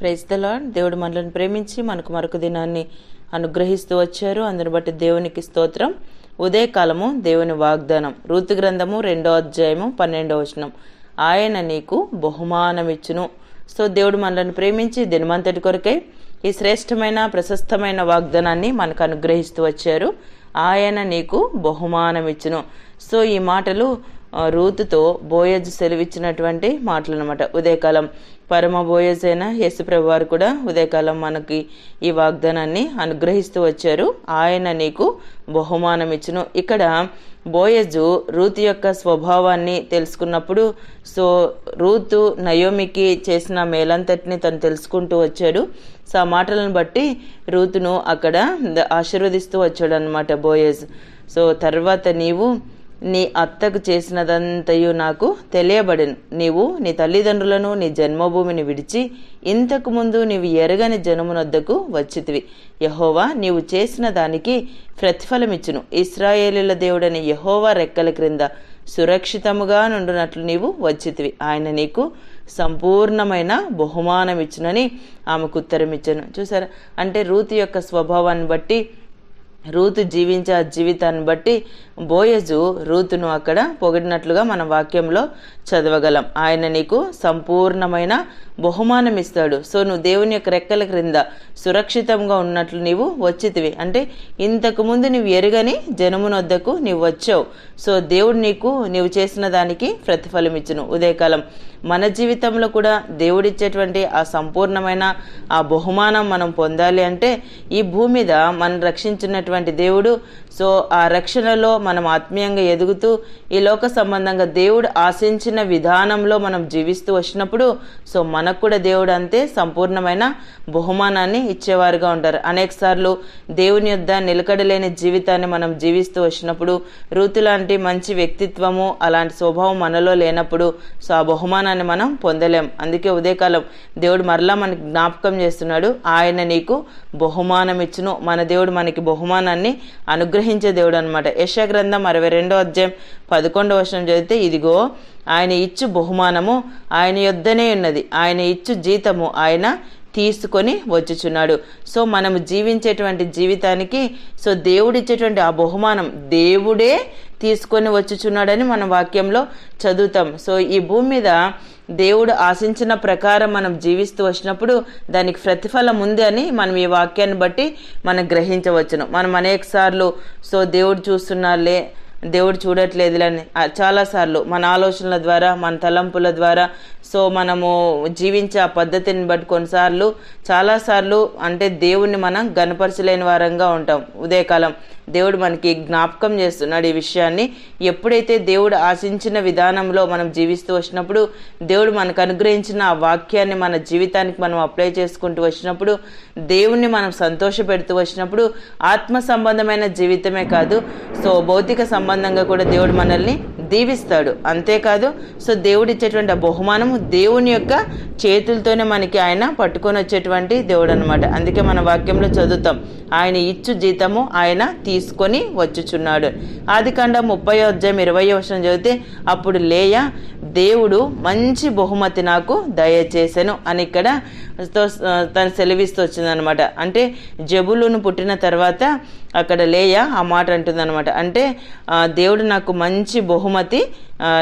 Praise the దేవుడు మనల్ని ప్రేమించి మనకు మరొక దినాన్ని అనుగ్రహిస్తూ వచ్చారు. అందుని బట్టి దేవునికి స్తోత్రం. ఉదయకాలము దేవుని వాగ్దానం. ఋతు గ్రంథము రెండో అధ్యాయము పన్నెండో వచనం. ఆయన నీకు బహుమానమిచ్చును. సో దేవుడు మనల్ని ప్రేమించి దినమంతటి కొరకై ఈ శ్రేష్టమైన ప్రశస్తమైన వాగ్దానాన్ని మనకు అనుగ్రహిస్తూ వచ్చారు. ఆయన నీకు బహుమానమిచ్చును. సో ఈ మాటలు రూతుతో బోయజ్ సెలవిచ్చినటువంటి మాటలు అనమాట ఉదయకాలం పరమ బోయజ్ అయిన యేసుప్రభు వారు కూడా ఉదయకాలం మనకి ఈ వాగ్దానాన్ని అనుగ్రహిస్తూ వచ్చారు. ఆయన నీకు బహుమానం ఇచ్చును ఇక్కడ బోయజు రూత్ యొక్క స్వభావాన్ని తెలుసుకున్నప్పుడు సో రూతు నయోమికి చేసిన మేలంతటిని తను తెలుసుకుంటూ వచ్చాడు. సో ఆ మాటలను బట్టి రూతును అక్కడ ఆశీర్వదిస్తూ వచ్చాడు అనమాట బోయజ్. సో తర్వాత నీవు నీ అత్తకు చేసినదంతయు నాకు తెలియబడెను. నీవు నీ తల్లిదండ్రులను నీ జన్మభూమిని విడిచి ఇంతకు ముందు నీవు ఎరగని జనమునొద్దకు వచ్చితివి. యహోవా నీవు చేసిన దానికి ప్రతిఫలమిచ్చును. ఇస్రాయేలీల దేవుడని యహోవా రెక్కల క్రింద సురక్షితముగా నుండునట్లు నీవు వచ్చితివి. ఆయన నీకు సంపూర్ణమైన బహుమానం ఇచ్చునని ఆమెకు ఉత్తరం ఇచ్చాను చూసారా? అంటే రూతి యొక్క స్వభావాన్ని బట్టి రూతు జీవించే ఆ జీవితాన్ని బట్టి బోయజు రూతును అక్కడ పొగిడినట్లుగా మన వాక్యంలో చదవగలం. ఆయన నీకు సంపూర్ణమైన బహుమానం ఇస్తాడు. సో నువ్వు దేవుని యొక్క రెక్కల క్రింద సురక్షితంగా ఉన్నట్లు నీవు వచ్చితివి. అంటే ఇంతకు ముందు నువ్వు ఎరుగని జనమునొద్దకు నీవు వచ్చావు. సో దేవుడు నీకు నీవు చేసిన దానికి ప్రతిఫలం ఇచ్చును. ఉదయకాలం మన జీవితంలో కూడా దేవుడిచ్చేటువంటి ఆ సంపూర్ణమైన ఆ బహుమానం మనం పొందాలి అంటే ఈ భూమి మీద మనం రక్షించినటువంటి దేవుడు. సో ఆ రక్షణలో మనం ఆత్మీయంగా ఎదుగుతూ ఈ లోక సంబంధంగా దేవుడు ఆశించిన విధానంలో మనం జీవిస్తూ వచ్చినప్పుడు సో మనకు కూడా దేవుడు అంతే సంపూర్ణమైన బహుమానాన్ని ఇచ్చేవారుగా ఉంటారు. అనేక సార్లు దేవుని యొద్ద నిలకడలేని జీవితాన్ని మనం జీవిస్తూ వచ్చినప్పుడు ఋతు లాంటి మంచి వ్యక్తిత్వము అలాంటి స్వభావం మనలో లేనప్పుడు సో ఆ బహుమానాన్ని మనం పొందలేం. అందుకే ఉదయకాలం దేవుడు మరలా మనకి జ్ఞాపకం చేస్తున్నాడు ఆయన నీకు బహుమానం ఇచ్చును మన దేవుడు మనకి బహుమానాన్ని అనుగ్రహించే దేవుడు అనమాట యశగ్రంథం అరవై రెండో అధ్యాయం పదకొండవ వచనం చదివితే ఇదిగో ఆయన ఇచ్చు బహుమానము ఆయన యొద్దనే ఉన్నది. ఆయన ఇచ్చు జీతము ఆయన తీసుకొని వచ్చుచున్నాడు. సో మనము జీవించేటువంటి జీవితానికి సో దేవుడిచ్చేటువంటి ఆ బహుమానం దేవుడే తీసుకొని వచ్చుచున్నాడని మన వాక్యంలో చదువుతాం. సో ఈ భూమి మీద దేవుడు ఆశించిన ప్రకారం మనం జీవిస్తూ వచ్చినప్పుడు దానికి ప్రతిఫలం ఉంది అని మనం ఈ వాక్యాన్ని బట్టి మనం గ్రహించవచ్చును. మనం అనేక సార్లు సో దేవుడు చూస్తున్నారులే దేవుడు చూడట్లేదులని చాలాసార్లు మన ఆలోచనల ద్వారా మన తలంపుల ద్వారా సో మనము జీవించే ఆ పద్ధతిని బట్టి కొన్నిసార్లు చాలాసార్లు అంటే దేవుణ్ణి మనం గనపరచలేని వారంగా ఉంటాం ఉదయకాలం. దేవుడు మనకి జ్ఞాపకం చేస్తున్నాడు ఈ విషయాన్ని. ఎప్పుడైతే దేవుడు ఆశించిన విధానంలో మనం జీవిస్తూ వచ్చినప్పుడు దేవుడు మనకు అనుగ్రహించిన ఆ వాక్యాన్ని మన జీవితానికి మనం అప్లై చేసుకుంటూ వచ్చినప్పుడు దేవుణ్ణి మనం సంతోష పెడుతూ వచ్చినప్పుడు ఆత్మ సంబంధమైన జీవితమే కాదు సో భౌతిక సంబంధంగా కూడా దేవుడు మనల్ని దీవిస్తాడు. అంతేకాదు సో దేవుడు ఇచ్చేటువంటి ఆ బహుమానము దేవుని యొక్క చేతులతోనే మనకి ఆయన పట్టుకొని వచ్చేటువంటి దేవుడు అనమాట అందుకే మన వాక్యంలో చదువుతాం ఆయన ఇచ్చు జీతము ఆయన తీసుకొని వచ్చుచున్నాడు. ఆదికాండ ముప్పై అధ్యాయం ఇరవై వర్షం చదివితే అప్పుడు లేయ దేవుడు మంచి బహుమతి నాకు దయచేసెను అని ఇక్కడ తో- తను సెలవిస్తూ వచ్చిందనమాట అంటే జబులును పుట్టిన తర్వాత అక్కడ లేయ ఆ మాట అంటుందన్నమాట. అంటే దేవుడు నాకు మంచి బహుమతి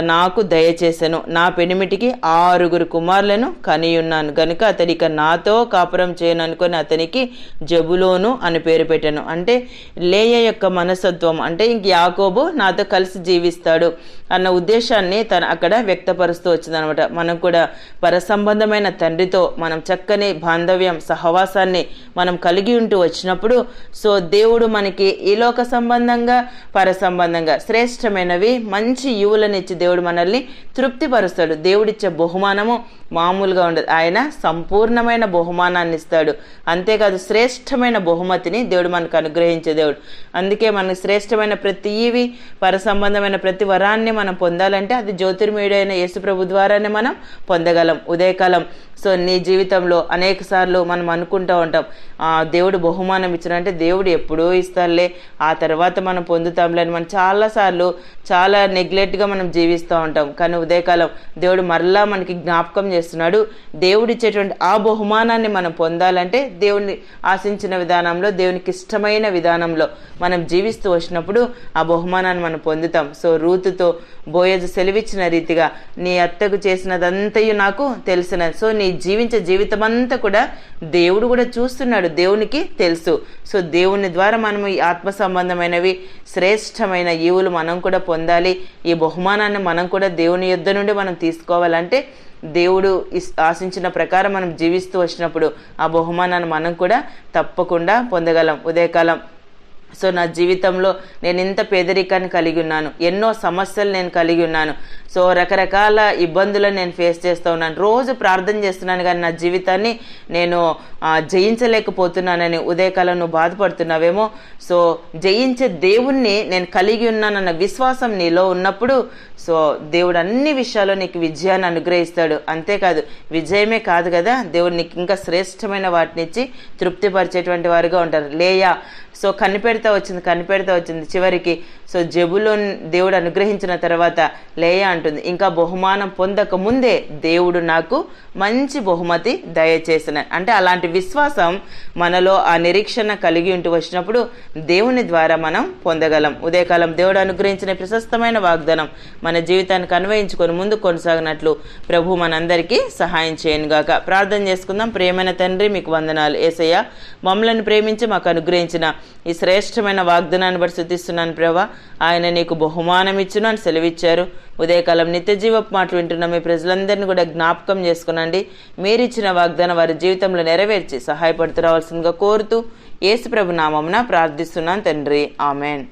నాకు దయచేశాను నా పెనిమిటికి ఆరుగురు కుమారులను కనియున్నాను. కనుక అతడి నాతో కాపురం చేయను అనుకొని అతనికి జబులోను అని పేరు పెట్టాను. అంటే లేయ యొక్క మనసత్వం అంటే ఇంక యాకోబు నాతో కలిసి జీవిస్తాడు అన్న ఉద్దేశాన్ని తన అక్కడ వ్యక్తపరుస్తూ వచ్చిందనమాట మనం కూడా పరసంబంధమైన తండ్రితో మనం చక్కని బాంధవ్యం సహవాసాన్ని మనం కలిగి ఉంటూ వచ్చినప్పుడు సో దేవుడు మనకి ఈ లోక సంబంధంగా పర సంబంధంగా శ్రేష్టమైనవి మంచి యువులనిచ్చి దేవుడు మనల్ని తృప్తిపరుస్తాడు. దేవుడిచ్చే బహుమానము మామూలుగా ఉండదు. ఆయన సంపూర్ణమైన బహుమానాన్ని ఇస్తాడు. అంతేకాదు శ్రేష్టమైన బహుమతిని దేవుడు మనకు అనుగ్రహించే దేవుడు. అందుకే మనకు శ్రేష్టమైన ప్రతి ఇవి పర సంబంధమైన ప్రతి వరాన్ని మనం పొందాలంటే అది జ్యోతిర్మయుడైన యేసుప్రభు ద్వారానే మనం పొందగలం. ఉదయకాలం సో నీ జీవితంలో అనేక సార్లు మనం అనుకుంటూ ఉంటాం "ఆ, దేవుడు బహుమానం ఇచ్చినంటే దేవుడు ఎప్పుడూ ఇస్తారులే ఆ తర్వాత మనం పొందుతాంలే అని మనం చాలాసార్లు చాలా నెగ్లెక్ట్గా మనం జీవిస్తూ ఉంటాం. కానీ ఉదయకాలం దేవుడు మరలా మనకి జ్ఞాపకం చేస్తున్నాడు దేవుడు ఇచ్చేటువంటి ఆ బహుమానాన్ని మనం పొందాలంటే దేవుడిని ఆశించిన విధానంలో దేవునికి ఇష్టమైన విధానంలో మనం జీవిస్తూ వచ్చినప్పుడు ఆ బహుమానాన్ని మనం పొందుతాం. సో రూతుతో బోయజు సెలవిచ్చిన రీతిగా నీ అత్తకు చేసినదంతయు నాకు తెలిసిన సో నీ జీవించే జీవితం అంతా కూడా దేవుడు కూడా చూస్తున్నాడు. దేవునికి తెలుసు. సో దేవుని ద్వారా మనము ఈ ఆత్మ సంబంధమైనవి శ్రేష్టమైన ఈవులు మనం కూడా పొందాలి. ఈ బహుమానాన్ని మనం కూడా దేవుని యుద్ధ నుండి మనం తీసుకోవాలంటే దేవుడు ఆశించిన ప్రకారం మనం జీవిస్తూ వచ్చినప్పుడు ఆ బహుమానాన్ని మనం కూడా తప్పకుండా పొందగలం. ఉదయకాలం సో నా జీవితంలో నేను ఇంత పేదరికాన్ని కలిగి ఉన్నాను. ఎన్నో సమస్యలు నేను కలిగి ఉన్నాను. సో రకరకాల ఇబ్బందులను నేను ఫేస్ చేస్తూ ఉన్నాను. రోజు ప్రార్థన చేస్తున్నాను కానీ నా జీవితాన్ని నేను జయించలేకపోతున్నానని ఉదయకాలం నువ్వు బాధపడుతున్నావేమో. సో జయించే దేవుణ్ణి నేను కలిగి ఉన్నానన్న విశ్వాసం నీలో ఉన్నప్పుడు సో దేవుడు అన్ని విషయాల్లో నీకు విజయాన్ని అనుగ్రహిస్తాడు. అంతేకాదు విజయమే కాదు కదా దేవుడు నీకు ఇంకా శ్రేష్టమైన వాటినిచ్చి తృప్తిపరిచేటువంటి వారుగా ఉంటారు. లేయా సో కనిపెడతా వచ్చింది కనిపెడతా వచ్చింది. చివరికి సో జబులోన్ దేవుడు అనుగ్రహించిన తర్వాత లేయ అంటుంది. ఇంకా బహుమానం పొందక ముందే దేవుడు నాకు మంచి బహుమతి దయచేసిన అంటే అలాంటి విశ్వాసం మనలో ఆ నిరీక్షణ కలిగి ఉంటూ వచ్చినప్పుడు దేవుని ద్వారా మనం పొందగలం. ఉదయకాలం దేవుడు అనుగ్రహించిన ప్రశస్తమైన వాగ్దానం మన జీవితానికి అన్వయించుకొని ముందు కొనసాగినట్లు ప్రభు మనందరికీ సహాయం చేయనుగాక ప్రార్థన చేసుకుందాం. ప్రేమైన తండ్రి మీకు వందనాలు. ఏసయ్య మమ్మలను ప్రేమించి మాకు అనుగ్రహించిన ఈ శ్రేష్టమైన వాగ్దానాన్ని బట్టి శుద్ధిస్తున్నాను ప్రభా. ఆయన నీకు బహుమానం ఇచ్చును అని సెలవిచ్చారు. ఉదయకాలం నిత్య జీవపు మాటలు వింటున్న మీ ప్రజలందరినీ కూడా జ్ఞాపకం చేసుకునండి. మీరిచ్చిన వాగ్దానం వారి జీవితంలో నెరవేర్చి సహాయపడుతూ రావాల్సిందిగా కోరుతూ యేసు ప్రభు నామమున ప్రార్థిస్తున్నాను తండ్రి. ఆమెన్.